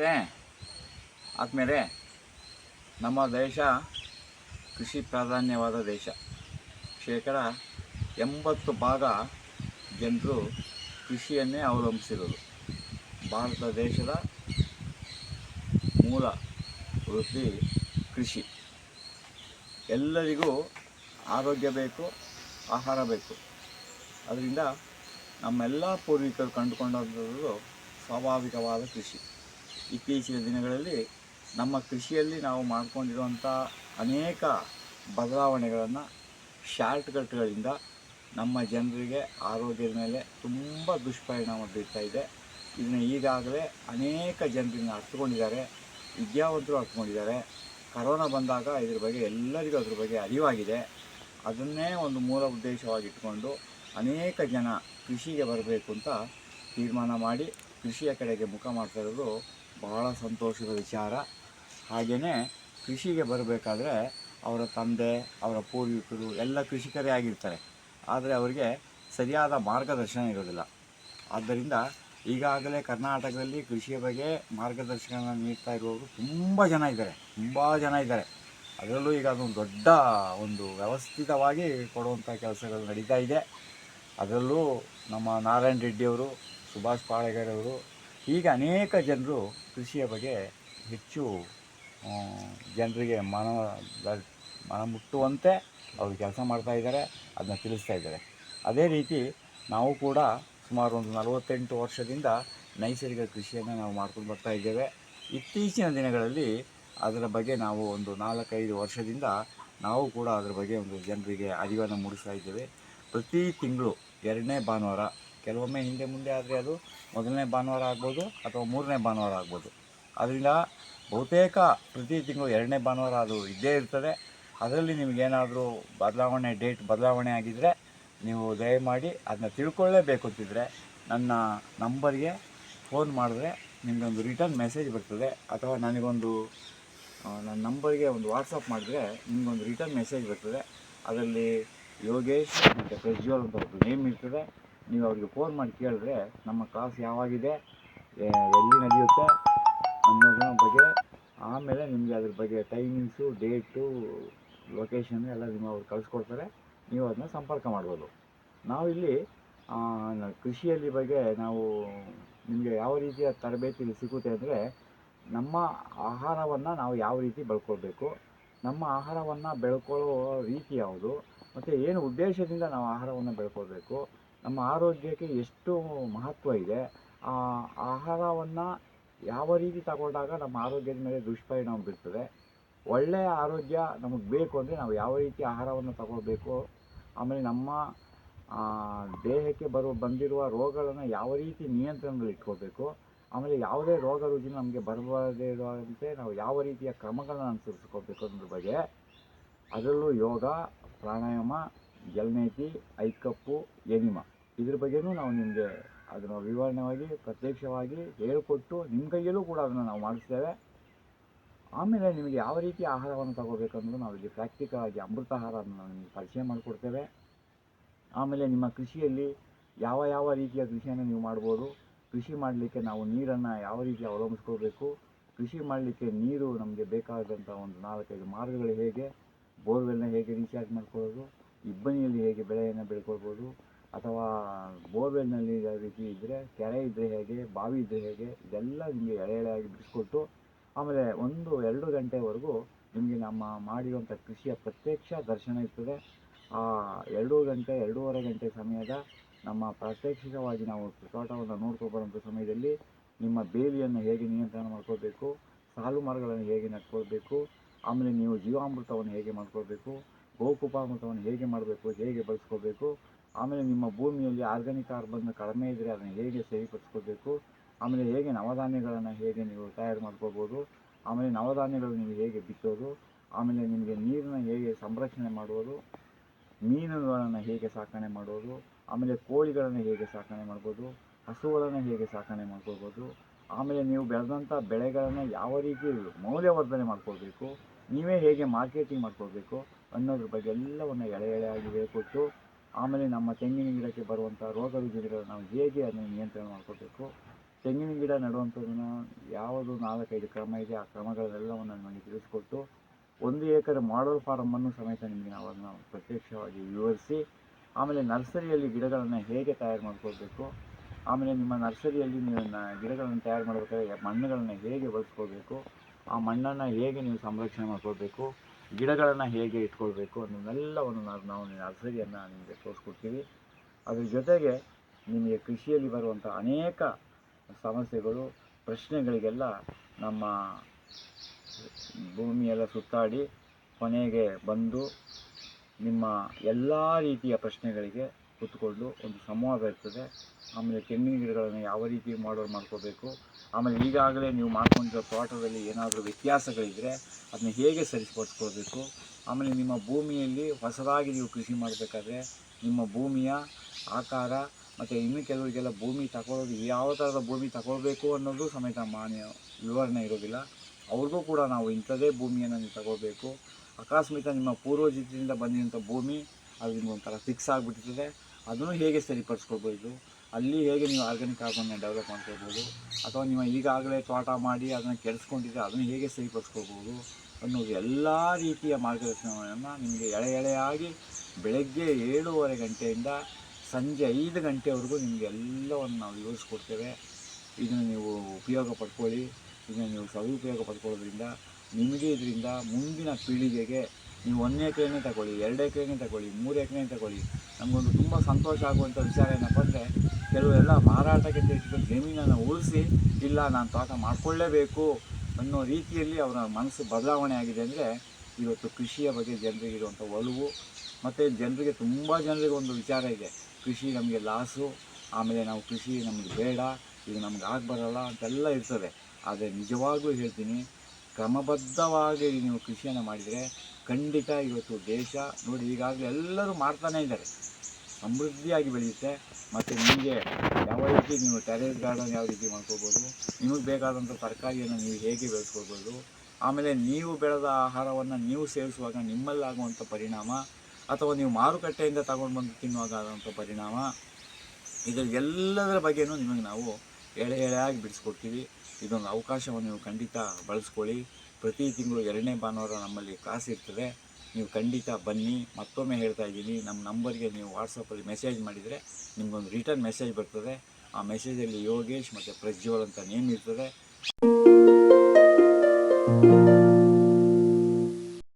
ನಮಸ್ತೆ ಆದಮೇಲೆ ನಮ್ಮ ದೇಶ ಕೃಷಿ ಪ್ರಾಧಾನ್ಯವಾದ ದೇಶ. ಶೇಕಡ ಎಂಬತ್ತು ಭಾಗ ಜನರು ಕೃಷಿಯನ್ನೇ ಅವಲಂಬಿಸಿರೋದು. ಭಾರತ ದೇಶದ ಮೂಲ ವೃತ್ತಿ ಕೃಷಿ. ಎಲ್ಲರಿಗೂ ಆರೋಗ್ಯ ಬೇಕು, ಆಹಾರ ಬೇಕು. ಅದರಿಂದ ನಮ್ಮೆಲ್ಲ ಪೂರ್ವಿಕರು ಕಂಡುಕೊಂಡಂಥದ್ದು ಸ್ವಾಭಾವಿಕವಾದ ಕೃಷಿ. ಇತ್ತೀಚಿನ ದಿನಗಳಲ್ಲಿ ನಮ್ಮ ಕೃಷಿಯಲ್ಲಿ ನಾವು ಮಾಡ್ಕೊಂಡಿರುವಂಥ ಅನೇಕ ಬದಲಾವಣೆಗಳನ್ನು ಶಾರ್ಟ್ಕಟ್ಗಳಿಂದ ನಮ್ಮ ಜನರಿಗೆ ಆರೋಗ್ಯದ ಮೇಲೆ ತುಂಬ ದುಷ್ಪರಿಣಾಮ ಬೀರ್ತಾ ಇದೆ. ಇದನ್ನು ಈಗಾಗಲೇ ಅನೇಕ ಜನರನ್ನ ಅರ್ಥಕೊಂಡಿದ್ದಾರೆ ವಿದ್ಯಾವಂತರು ಅರ್ಥಕೊಂಡಿದ್ದಾರೆ ಕರೋನಾ ಬಂದಾಗ ಇದ್ರ ಬಗ್ಗೆ ಎಲ್ಲರಿಗೂ ಅದ್ರ ಬಗ್ಗೆ ಅರಿವಾಗಿದೆ. ಅದನ್ನೇ ಒಂದು ಮೂಲ ಉದ್ದೇಶವಾಗಿ ಇಟ್ಕೊಂಡು ಅನೇಕ ಜನ ಕೃಷಿಗೆ ಬರಬೇಕು ಅಂತ ತೀರ್ಮಾನ ಮಾಡಿ ಕೃಷಿಯ ಕಡೆಗೆ ಮುಖ ಮಾಡ್ತಾ ಇರೋದು ಬಹಳ ಸಂತೋಷದ ವಿಚಾರ. ಹಾಗೆಯೇ ಕೃಷಿಗೆ ಬರಬೇಕಾದ್ರೆ ಅವರ ತಂದೆ, ಅವರ ಪೂರ್ವಿಕರು ಎಲ್ಲ ಕೃಷಿಕರೇ ಆಗಿರ್ತಾರೆ. ಆದರೆ ಅವರಿಗೆ ಸರಿಯಾದ ಮಾರ್ಗದರ್ಶನ ಇರೋದಿಲ್ಲ. ಆದ್ದರಿಂದ ಈಗಾಗಲೇ ಕರ್ನಾಟಕದಲ್ಲಿ ಕೃಷಿಯ ಬಗ್ಗೆ ಮಾರ್ಗದರ್ಶನ ನೀಡ್ತಾ ಇರುವವರು ತುಂಬ ಜನ ಇದ್ದಾರೆ. ತುಂಬ ಜನ ಇದ್ದಾರೆ. ಅದರಲ್ಲೂ ಈಗ ಅದೊಂದು ದೊಡ್ಡ ಒಂದು ವ್ಯವಸ್ಥಿತವಾಗಿ ಕೊಡುವಂಥ ಕೆಲಸಗಳು ನಡೀತಾ ಇದೆ. ಅದರಲ್ಲೂ ನಮ್ಮ ನಾರಾಯಣ ರೆಡ್ಡಿಯವರು ಸುಭಾಷ್ ಪಾಳೆಗಾರವರು ಹೀಗೆ ಅನೇಕ ಜನರು ಕೃಷಿಯ ಬಗ್ಗೆ ಹೆಚ್ಚು ಜನರಿಗೆ ಮನ ಮನ ಮುಟ್ಟುವಂತೆ ಅವರು ಕೆಲಸ ಮಾಡ್ತಾ ಇದ್ದಾರೆ, ಅದನ್ನ ತಿಳಿಸ್ತಾ ಇದ್ದಾರೆ. ಅದೇ ರೀತಿ ನಾವು ಕೂಡ ಸುಮಾರು ಒಂದು ನಲವತ್ತೆಂಟು ವರ್ಷದಿಂದ ನೈಸರ್ಗಿಕ ಕೃಷಿಯನ್ನು ನಾವು ಮಾಡ್ಕೊಂಡು ಬರ್ತಾ ಇದ್ದೇವೆ. ಇತ್ತೀಚಿನ ದಿನಗಳಲ್ಲಿ ಅದರ ಬಗ್ಗೆ ನಾವು ಒಂದು ನಾಲ್ಕೈದು ವರ್ಷದಿಂದ ನಾವು ಕೂಡ ಅದರ ಬಗ್ಗೆ ಒಂದು ಜನರಿಗೆ ಅರಿವನ್ನು ಮೂಡಿಸ್ತಾ ಇದ್ದೇವೆ. ಪ್ರತಿ ತಿಂಗಳು ಎರಡನೇ ಭಾನುವಾರ ಕೆಲವೊಮ್ಮೆ ಹಿಂದೆ ಮುಂದೆ ಆದರೆ ಅದು ಮೊದಲನೇ ಭಾನುವಾರ ಆಗ್ಬೋದು ಅಥವಾ ಮೂರನೇ ಭಾನುವಾರ ಆಗ್ಬೋದು. ಅದರಿಂದ ಬಹುತೇಕ ಪ್ರತಿ ತಿಂಗಳು ಎರಡನೇ ಭಾನುವಾರ ಅದು ಇದ್ದೇ ಇರ್ತದೆ. ಅದರಲ್ಲಿ ನಿಮಗೇನಾದರೂ ಬದಲಾವಣೆ ಡೇಟ್ ಬದಲಾವಣೆ ಆಗಿದ್ದರೆ ನೀವು ದಯಮಾಡಿ ಅದನ್ನ ತಿಳ್ಕೊಳ್ಳೇಬೇಕು ಅಂತಿದ್ರೆ ನನ್ನ ನಂಬರ್ಗೆ ಫೋನ್ ಮಾಡಿದ್ರೆ ನಿಮಗೊಂದು ರಿಟರ್ನ್ ಮೆಸೇಜ್ ಬರ್ತದೆ. ಅಥವಾ ನನಗೊಂದು ನನ್ನ ನಂಬರ್ಗೆ ಒಂದು ವಾಟ್ಸಪ್ ಮಾಡಿದ್ರೆ ನಿಮಗೊಂದು ರಿಟರ್ನ್ ಮೆಸೇಜ್ ಬರ್ತದೆ. ಅದರಲ್ಲಿ ಯೋಗೇಶ್ ಮತ್ತು ಪ್ರಜ್ವಲ್ ಅಂತ ಒಂದು ನೇಮ್ ಇರ್ತದೆ. ನೀವು ಅವರಿಗೆ ಫೋನ್ ಮಾಡಿ ಕೇಳಿದ್ರೆ ನಮ್ಮ ಕ್ಲಾಸ್ ಯಾವಾಗಿದೆ ಎಲ್ಲಿ ನಡೆಯುತ್ತೆ ಅನ್ನೋದ್ರ ಬಗ್ಗೆ, ಆಮೇಲೆ ನಿಮಗೆ ಅದ್ರ ಬಗ್ಗೆ ಟೈಮಿಂಗ್ಸು ಡೇಟು ಲೊಕೇಶನ್ ಎಲ್ಲ ನಿಮ್ಮ ಅವ್ರು ಕಳಿಸ್ಕೊಡ್ತಾರೆ. ನೀವು ಅದನ್ನ ಸಂಪರ್ಕ ಮಾಡ್ಬೋದು. ನಾವಿಲ್ಲಿ ಕೃಷಿಯಲ್ಲಿ ಬಗ್ಗೆ ನಾವು ನಿಮಗೆ ಯಾವ ರೀತಿಯ ತರಬೇತಿ ಸಿಗುತ್ತೆ ಅಂದರೆ, ನಮ್ಮ ಆಹಾರವನ್ನು ನಾವು ಯಾವ ರೀತಿ ಬೆಳ್ಕೊಳ್ಬೇಕು, ನಮ್ಮ ಆಹಾರವನ್ನು ಬೆಳ್ಕೊಳ್ಳೋ ರೀತಿ ಯಾವುದು, ಮತ್ತು ಏನು ಉದ್ದೇಶದಿಂದ ನಾವು ಆಹಾರವನ್ನು ಬೆಳ್ಕೊಳ್ಬೇಕು ನಮ್ಮ ಆರೋಗ್ಯಕ್ಕೆ ಎಷ್ಟು ಮಹತ್ವ ಇದೆ. ಆ ಆಹಾರವನ್ನು ಯಾವ ರೀತಿ ತಗೊಂಡಾಗ ನಮ್ಮ ಆರೋಗ್ಯದ ಮೇಲೆ ದುಷ್ಪರಿಣಾಮ ಬೀರ್ತದೆ. ಒಳ್ಳೆಯ ಆರೋಗ್ಯ ನಮಗೆ ಬೇಕು ಅಂದರೆ ನಾವು ಯಾವ ರೀತಿ ಆಹಾರವನ್ನು ತಗೊಳ್ಬೇಕು ಆಮೇಲೆ ನಮ್ಮ ದೇಹಕ್ಕೆ ಬರುವ ಬಂದಿರುವ ರೋಗಗಳನ್ನು ಯಾವ ರೀತಿ ನಿಯಂತ್ರಣದಲ್ಲಿ ಇಟ್ಕೋಬೇಕು. ಆಮೇಲೆ ಯಾವುದೇ ರೋಗ ರುಜಿನ ನಮಗೆ ಬರಬಾರದೇ ಇರುವಂತೆ ನಾವು ಯಾವ ರೀತಿಯ ಕ್ರಮಗಳನ್ನು ಅನುಸರಿಸ್ಕೋಬೇಕು ಅನ್ನೋದ್ರ ಬಗ್ಗೆ ಅದರಲ್ಲೂ ಯೋಗ, ಪ್ರಾಣಾಯಾಮ ಜಲನೇತಿ ಐಕಪ್ಪು, ಎನಿಮ. ಇದ್ರ ಬಗ್ಗೆನೂ ನಾವು ನಿಮಗೆ ಅದನ್ನು ವಿವರಣವಾಗಿ, ಪ್ರತ್ಯಕ್ಷವಾಗಿ ಹೇಳಿಕೊಟ್ಟು ನಿಮ್ಮ ಕೈಯಲ್ಲೂ ಕೂಡ ಅದನ್ನು ನಾವು ಮಾಡಿಸ್ತೇವೆ. ಆಮೇಲೆ ನಿಮಗೆ ಯಾವ ರೀತಿ ಆಹಾರವನ್ನು ತಗೋಬೇಕಂದ್ರೂ ನಾವು ಇಲ್ಲಿ ಪ್ರಾಕ್ಟಿಕಲ್ ಆಗಿ ಅಮೃತಾಹಾರವನ್ನು ನಾವು ನಿಮಗೆ ಪರಿಚಯ ಮಾಡಿಕೊಡ್ತೇವೆ. ಆಮೇಲೆ ನಿಮ್ಮ ಕೃಷಿಯಲ್ಲಿ ಯಾವ ಯಾವ ರೀತಿಯ ಕೃಷಿಯನ್ನು ನೀವು ಮಾಡ್ಬೋದು, ಕೃಷಿ ಮಾಡಲಿಕ್ಕೆ ನಾವು ನೀರನ್ನು ಯಾವ ರೀತಿ ಅವಲಂಬಿಸ್ಕೋಬೇಕು, ಕೃಷಿ ಮಾಡಲಿಕ್ಕೆ ನೀರು ನಮಗೆ ಬೇಕಾದಂಥ ಒಂದು ನಾಲ್ಕೈದು ಮಾರ್ಗಗಳು ಹೇಗೆ, ಬೋರ್ವೆಲ್ನ ಹೇಗೆ ರೀಚಾರ್ಜ್ ಮಾಡ್ಕೊಳ್ಳೋದು ಇಬ್ಬನಿಯಲ್ಲಿ ಹೇಗೆ ಬೆಳೆಯನ್ನು ಬೆಳ್ಕೊಳ್ಬೋದು? ಅಥವಾ ಬೋರ್ವೆಲ್ನಲ್ಲಿ ಯಾವ ರೀತಿ ಇದ್ದರೆ ಕೆರೆ ಇದ್ದರೆ ಹೇಗೆ, ಬಾವಿ ಇದ್ದರೆ ಹೇಗೆ, ಇದೆಲ್ಲ ನಿಮಗೆ ಎಳೆ ಎಳೆಯಾಗಿ ಬಿಡಿಸ್ಕೊಟ್ಟು, ಆಮೇಲೆ ಒಂದು, ಎರಡು ಗಂಟೆವರೆಗೂ ನಿಮಗೆ ನಮ್ಮ ಮಾಡಿರುವಂಥ ಕೃಷಿಯ ಪ್ರತ್ಯಕ್ಷ ದರ್ಶನ ಇರ್ತದೆ. ಆ ಎರಡು ಗಂಟೆ, ಎರಡೂವರೆ ಗಂಟೆ ಸಮಯದ ನಮ್ಮ ಪ್ರಾತ್ಯಕ್ಷಿಕವಾಗಿ ನಾವು ತೋಟವನ್ನು ನೋಡ್ಕೊಂಡು ಬರುವಂಥ ಸಮಯದಲ್ಲಿ ನಿಮ್ಮ ಬೇಲಿಯನ್ನು ಹೇಗೆ ನಿಯಂತ್ರಣ ಮಾಡ್ಕೊಳ್ಬೇಕು, ಸಾಲು ಮರಗಳನ್ನು ಹೇಗೆ ನಡ್ಕೊಳ್ಬೇಕು, ಆಮೇಲೆ ನೀವು ಜೀವಾಮೃತವನ್ನು ಹೇಗೆ ಮಾಡ್ಕೊಳ್ಬೇಕು ಗೋಕುಪಾಮೃತವನ್ನು ಹೇಗೆ ಮಾಡಬೇಕು, ಹೇಗೆ ಬಳಸ್ಕೋಬೇಕು, ಆಮೇಲೆ ನಿಮ್ಮ ಭೂಮಿಯಲ್ಲಿ ಆರ್ಗಾನಿಕ್ ಕಾರ್ಬನ್ ಕಡಿಮೆ ಇದ್ದರೆ ಅದನ್ನು ಹೇಗೆ ಸರಿಪಡಿಸ್ಕೋಬೇಕು, ಆಮೇಲೆ ಹೇಗೆ ನವಧಾನ್ಯಗಳನ್ನು ಹೇಗೆ ನೀವು ತಯಾರು ಮಾಡ್ಕೋಬೋದು, ಆಮೇಲೆ ನವಧಾನ್ಯಗಳು ನೀವು ಹೇಗೆ ಬಿತ್ತೋದು, ಆಮೇಲೆ ನಿಮಗೆ ನೀರನ್ನ ಹೇಗೆ ಸಂರಕ್ಷಣೆ ಮಾಡುವುದು, ಮೀನುಗಳನ್ನು ಹೇಗೆ ಸಾಕಣೆ ಮಾಡೋದು ಆಮೇಲೆ ಕೋಳಿಗಳನ್ನು ಹೇಗೆ ಸಾಕಣೆ ಮಾಡ್ಬೋದು, ಹಸುಗಳನ್ನು ಹೇಗೆ ಸಾಕಣೆ ಮಾಡ್ಕೋಬೋದು, ಆಮೇಲೆ ನೀವು ಬೆಳೆದಂಥ ಬೆಳೆಗಳನ್ನು ಯಾವ ರೀತಿ ಮೌಲ್ಯವರ್ಧನೆ ಮಾಡ್ಕೋಬೇಕು ನೀವೇ ಹೇಗೆ ಮಾರ್ಕೆಟಿಂಗ್ ಮಾಡ್ಕೊಳ್ಬೇಕು ಅನ್ನೋದ್ರ ಬಗ್ಗೆ ಎಲ್ಲವನ್ನು ಎಳೆ ಎಳೆಯಾಗಿ ಹೇಳ್ಕೊಟ್ಟು ಆಮೇಲೆ ನಮ್ಮ ತೆಂಗಿನ ಗಿಡಕ್ಕೆ ಬರುವಂಥ ರೋಗ ರುಜಿನಗಳನ್ನು ನಾವು ಹೇಗೆ ಅದನ್ನು ನಿಯಂತ್ರಣ ಮಾಡ್ಕೋಬೇಕು? ತೆಂಗಿನ ಗಿಡ ನೆಡುವಂಥದ್ದನ್ನು ಯಾವುದು ನಾಲ್ಕೈದು ಕ್ರಮ ಇದೆ. ಆ ಕ್ರಮಗಳೆಲ್ಲವನ್ನು ನಮಗೆ ತಿಳಿಸ್ಕೊಟ್ಟು ಒಂದು ಎಕರೆ ಮಾಡಲ್ ಫಾರಮನ್ನು ಸಮೇತ ನಿಮಗೆ ನಾವು ಅದನ್ನು ಪ್ರತ್ಯಕ್ಷವಾಗಿ ವಿವರಿಸಿ, ಆಮೇಲೆ ನರ್ಸರಿಯಲ್ಲಿ ಗಿಡಗಳನ್ನು ಹೇಗೆ ತಯಾರು ಮಾಡ್ಕೋಬೇಕು ಆಮೇಲೆ ನಿಮ್ಮ ನರ್ಸರಿಯಲ್ಲಿ ನೀವು ಗಿಡಗಳನ್ನು ತಯಾರು ಮಾಡಬೇಕಾದ್ರೆ ಮಣ್ಣುಗಳನ್ನು ಹೇಗೆ ಬಳಸ್ಕೋಬೇಕು ಆ ಮಣ್ಣನ್ನು ಹೇಗೆ ನೀವು ಸಂರಕ್ಷಣೆ ಮಾಡ್ಕೊಳ್ಬೇಕು? ಗಿಡಗಳನ್ನು ಹೇಗೆ ಇಟ್ಕೊಳ್ಬೇಕು ಅನ್ನೋದೆಲ್ಲವನ್ನು ನಾವು ನಾವು ನರ್ಸರಿಯನ್ನು ನಿಮಗೆ ತೋರಿಸ್ಕೊಡ್ತೀವಿ. ಅದ್ರ ಜೊತೆಗೆ ನಿಮಗೆ ಕೃಷಿಯಲ್ಲಿ ಬರುವಂಥ ಅನೇಕ ಸಮಸ್ಯೆಗಳು, ಪ್ರಶ್ನೆಗಳಿಗೆಲ್ಲ ನಮ್ಮ ಭೂಮಿಯೆಲ್ಲ ಸುತ್ತಾಡಿ, ಕೊನೆಗೆ ಬಂದು ನಿಮ್ಮ ಎಲ್ಲ ರೀತಿಯ ಪ್ರಶ್ನೆಗಳಿಗೆ ಕೂತ್ಕೊಂಡು ಒಂದು ಸಂವಾದ ಇರ್ತದೆ. ಆಮೇಲೆ ತೆಂಗಿನ ಗಿಡಗಳನ್ನು ಯಾವ ರೀತಿ ಮಾಡೋರು ಮಾಡ್ಕೋಬೇಕು. ಆಮೇಲೆ ಈಗಾಗಲೇ ನೀವು ಮಾಡ್ಕೊಂಡಿರೋ ತೋಟದಲ್ಲಿ ಏನಾದರೂ ವ್ಯತ್ಯಾಸಗಳಿದ್ದರೆ ಅದನ್ನ ಹೇಗೆ ಸರಿಪಡಿಸ್ಕೊಳ್ಬೇಕು. ಆಮೇಲೆ ನಿಮ್ಮ ಭೂಮಿಯಲ್ಲಿ ಹೊಸದಾಗಿ ನೀವು ಕೃಷಿ ಮಾಡಬೇಕಾದ್ರೆ ನಿಮ್ಮ ಭೂಮಿಯ ಆಕಾರ ಮತ್ತು ಇನ್ನು ಕೆಲವರಿಗೆಲ್ಲ ಭೂಮಿ ತಗೊಳ್ಳೋದು ಯಾವ ಥರದ ಭೂಮಿ ತಗೊಳ್ಬೇಕು ಅನ್ನೋದು ಸಮೇತ ಮಾನ್ಯ ವಿವರಣೆ ಇರೋದಿಲ್ಲ. ಅವ್ರಿಗೂ ಕೂಡ ನಾವು ಇಂಥದೇ ಭೂಮಿಯನ್ನು ನೀವು ತಗೋಬೇಕು ಅಕಸ್ಮಾತ್ ನಿಮ್ಮ ಪೂರ್ವಜಿತದಿಂದ ಬಂದಿರೋಂಥ ಭೂಮಿ ಅದು ನಿಮ್ಗೊಂಥರ ಫಿಕ್ಸ್ ಆಗಿಬಿಟ್ಟಿರ್ತದೆ. ಅದನ್ನು ಹೇಗೆ ಸರಿಪಡಿಸ್ಕೊಳ್ಬೋದು ಅಲ್ಲಿ ಹೇಗೆ ನೀವು ಆರ್ಗ್ಯಾನಿಕ್ ಆಗೋದನ್ನ ಡೆವಲಪ್ ಮಾಡ್ಕೊಳ್ಬೋದು ಅಥವಾ ನೀವು ಈಗಾಗಲೇ ತೋಟ ಮಾಡಿ ಅದನ್ನು ಕೆಡಿಸ್ಕೊಂಡಿದ್ರೆ ಅದನ್ನು ಹೇಗೆ ಸರಿಪಡಿಸ್ಕೊಳ್ಬೋದು ಅನ್ನೋದು ಎಲ್ಲ ರೀತಿಯ ಮಾರ್ಗದರ್ಶನವನ್ನು ನಿಮಗೆ ಎಳೆ ಎಳೆಯಾಗಿ ಬೆಳಗ್ಗೆ ಏಳೂವರೆ ಗಂಟೆಯಿಂದ ಸಂಜೆ ಐದು ಗಂಟೆವರೆಗೂ ನಿಮಗೆ ಎಲ್ಲವನ್ನು ನಾವು ವಿವರಿಸ್ಕೊಡ್ತೇವೆ. ಇದನ್ನು ನೀವು ಉಪಯೋಗ ಪಡ್ಕೊಳ್ಳಿ. ಇದನ್ನು ನೀವು ಸದುಪಯೋಗ ಪಡ್ಕೊಳ್ಳೋದ್ರಿಂದ ನಿಮಗೆ ಇದರಿಂದ ಮುಂದಿನ ಪೀಳಿಗೆಗೆ ನೀವು ಒಂದು ಎಕರೆನೇ ತಗೊಳ್ಳಿ, ಎರಡು ಎಕರೆನೇ ತಗೊಳ್ಳಿ, ಮೂರು ಎಕರೆನೇ ತಗೊಳ್ಳಿ. ನಮಗೊಂದು ತುಂಬ ಸಂತೋಷ ಆಗುವಂಥ ವಿಚಾರ ಏನಪ್ಪ ಅಂದರೆ ಕೆಲವೆಲ್ಲ ಮಾರಾಟಕ್ಕೆ ತೆಗೆದು ಜಮೀನನ್ನು ಉಳಿಸಿ, ಇಲ್ಲ ನಾನು ತೋಟ ಮಾಡಿಕೊಳ್ಳೇಬೇಕು ಅನ್ನೋ ರೀತಿಯಲ್ಲಿ ಅವರ ಮನಸ್ಸು ಬದಲಾವಣೆ ಆಗಿದೆ ಅಂದರೆ, ಇವತ್ತು ಕೃಷಿಯ ಬಗ್ಗೆ ಜನರಿಗೆ ಇರುವಂಥ ಒಲವು, ಮತ್ತು ಜನರಿಗೆ ತುಂಬ ಜನರಿಗೆ ಒಂದು ವಿಚಾರ ಇದೆ. ಕೃಷಿ ನಮಗೆ ಲಾಸು, ಆಮೇಲೆ ನಾವು ಕೃಷಿ ನಮಗೆ ಬೇಡ, ಇದು ನಮ್ಗೆ ಆಗಿ ಬರಲ್ಲ ಅಂತೆಲ್ಲ ಇರ್ತದೆ. ಆದರೆ ನಿಜವಾಗ್ಲೂ ಹೇಳ್ತೀನಿ ಕ್ರಮಬದ್ಧವಾಗಿ ನೀವು ಕೃಷಿಯನ್ನು ಮಾಡಿದರೆ ಖಂಡಿತ ಇವತ್ತು ದೇಶ ನೋಡಿ ಈಗಾಗಲೇ ಎಲ್ಲರೂ ಮಾಡ್ತಾನೇ ಇದ್ದಾರೆ. ಸಮೃದ್ಧಿಯಾಗಿ ಬೆಳೆಯುತ್ತೆ. ಮತ್ತು ನಿಮಗೆ ಯಾವ ರೀತಿ ನೀವು ಟೆರೇಸ್ ಗಾರ್ಡನ್ ಯಾವ ರೀತಿ ಮಾಡ್ಕೋಬೋದು ನಿಮಗೆ ಬೇಕಾದಂಥ ತರಕಾರಿಯನ್ನು ನೀವು ಹೇಗೆ ಬೆಳೆಸ್ಕೋಬೋದು ಆಮೇಲೆ ನೀವು ಬೆಳೆದ ಆಹಾರವನ್ನು ನೀವು ಸೇವಿಸುವಾಗ ನಿಮ್ಮಲ್ಲಾಗುವಂಥ ಪರಿಣಾಮ, ಅಥವಾ ನೀವು ಮಾರುಕಟ್ಟೆಯಿಂದ ತಗೊಂಡು ಬಂದು ತಿನ್ನುವಾಗ ಆಗುವಂಥ ಪರಿಣಾಮ ಇದರ ಎಲ್ಲದರ ಬಗ್ಗೆಯೂ ನಿಮಗೆ ನಾವು ಎಳೆ ಎಳೆಯಾಗಿ ಬಿಡಿಸ್ಕೊಡ್ತೀವಿ. ಇದೊಂದು ಅವಕಾಶವನ್ನು ನೀವು ಖಂಡಿತ ಬಳಸ್ಕೊಳ್ಳಿ. ಪ್ರತಿ ತಿಂಗಳು ಎರಡನೇ ಭಾನುವಾರ ನಮ್ಮಲ್ಲಿ ಕ್ಲಾಸ್ ಇರ್ತದೆ. ನೀವು ಖಂಡಿತ ಬನ್ನಿ. ಮತ್ತೊಮ್ಮೆ ಹೇಳ್ತಾ ಇದ್ದೀನಿ, ನಮ್ಮ ನಂಬರ್ಗೆ ನೀವು ವಾಟ್ಸಪ್ಪಲ್ಲಿ ಮೆಸೇಜ್ ಮಾಡಿದರೆ ನಿಮಗೊಂದು ರಿಟರ್ನ್ ಮೆಸೇಜ್ ಬರ್ತದೆ. ಆ ಮೆಸೇಜಲ್ಲಿ ಯೋಗೇಶ್ ಮತ್ತು ಪ್ರಜ್ವಲ್ ಅಂತ ನೇಮ್ ಇರ್ತದೆ.